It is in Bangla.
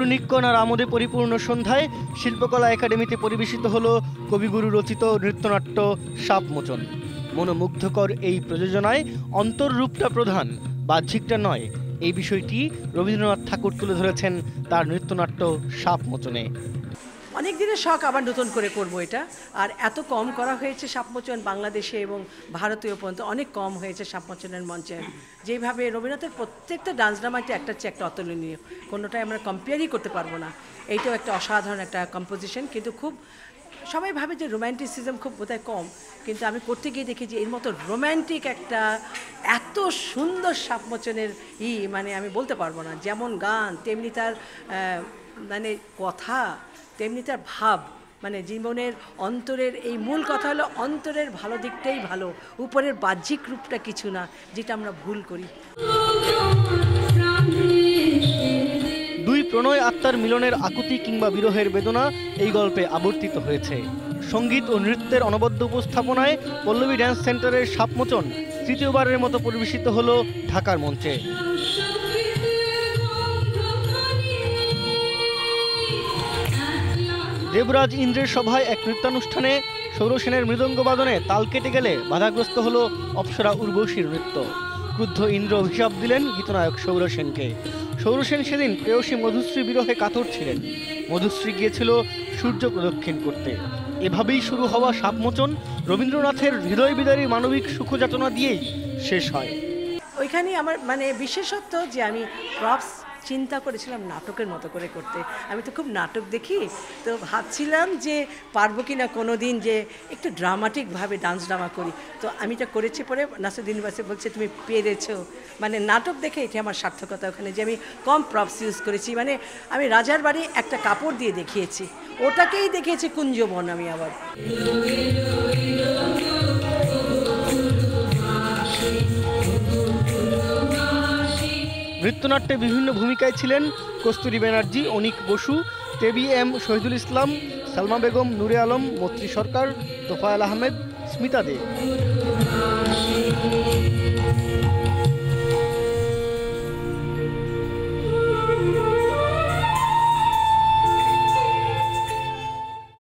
আনার আমোদে পরিপূর্ণ সন্ধ্যায় শিল্পকলা একাডেমিতে পরিবেশিত হল কবিগুরু রচিত নৃত্যনাট্য সাপমোচন। মনোমুগ্ধকর এই প্রযোজনায় অন্তররূপটা প্রধান, বাহ্যিকটা নয়। এই বিষয়টি রবীন্দ্রনাথ ঠাকুর তুলে ধরেছেন তার নৃত্যনাট্য সাপমোচনে। অনেক দিনের শখ আবার নতুন করে করব এটা। আর এত কম করা হয়েছে সাপমোচন বাংলাদেশে এবং ভারতীয় পর্যন্ত, অনেক কম হয়েছে সাপমোচনের মঞ্চে। যেভাবে রবীন্দ্রনাথের প্রত্যেকটা ডান্স ড্রামাতে একটা হচ্ছে একটা অতুলনীয়, কোনোটাই আমরা কম্পেয়ারই করতে পারব না। এইটাও একটা অসাধারণ একটা কম্পোজিশন কিন্তু খুব, সবাই ভাবে যে রোম্যান্টিসিজম খুব বোধহয় কম, কিন্তু আমি করতে গিয়ে দেখি যে এর মতো রোম্যান্টিক একটা এত সুন্দর সাপমোচনের ই মানে আমি বলতে পারব না। যেমন গান, তেমনি তার মানে কথা, তেমনি তার ভাব মানে জীবনের অন্তরের, এই মূল কথা হলো অন্তরের ভালো দিকটাই ভালো, উপরের বাহ্যিক রূপটা কিছু না, যেটা আমরা ভুল করি। দুই প্রণয় আত্মার মিলনের আকুতি কিংবা বিরহের বেদনা এই গল্পে আবর্তিত হয়েছে। সংগীত ও নৃত্যের অনবদ্য উপস্থাপনায় পল্লবী ড্যান্স সেন্টারের সাপমোচন তৃতীয়বারের মতো পরিবেশিত হলো ঢাকার মঞ্চে। দেবরাজ ইন্দ্রের সভায় এক নৃত্যানুষ্ঠানে সৌরসেনের মৃদঙ্গ বাদনে তাল কেটে গেলে বাধাগ্রস্ত হল অপ্সরা উর্বশীর নৃত্য। ক্রুদ্ধ ইন্দ্র অভিশাপ দিলেন গীতনায়ক সৌরসেনকে। সৌরসেন সেদিন প্রেয়সী মধুশ্রী বিরহে কাতর ছিলেন। মধুশ্রী গিয়েছিল সূর্য প্রদক্ষিণ করতে। এভাবেই শুরু হওয়া সাপমোচন রবীন্দ্রনাথের হৃদয় বিদারী মানবিক সুখযাতনা দিয়েই শেষ হয়। ওইখানে আমার মানে বিশেষত্ব যে আমি চিন্তা করেছিলাম নাটকের মতো করে করতে। আমি তো খুব নাটক দেখি, তো ভাবছিলাম যে পারব কি না কোনো দিন যে একটু ড্রামাটিকভাবে ডান্স ড্রামা করি। তো আমি এটা করেছি পরে নাসুদ্দিন বাসে বলছে, তুমি পেরেছ। মানে নাটক দেখে এটা আমার সার্থকতা ওখানে, যে আমি কম প্রপস ইউজ করেছি। মানে আমি রাজার বাড়ি একটা কাপড় দিয়ে দেখিয়েছি, ওটাকেই দেখিয়েছি কুঞ্জবন আমি আবার। নৃত্যনাট্যে বিভিন্ন ভূমিকায় ছিলেন কস্তুরী ব্যানার্জি অনিক বসু তেবি এম শহীদুল ইসলাম, সালমা বেগম, নুরে আলম, মৈত্রী সরকার, তোফায়াল আহমেদ, স্মিতা দে।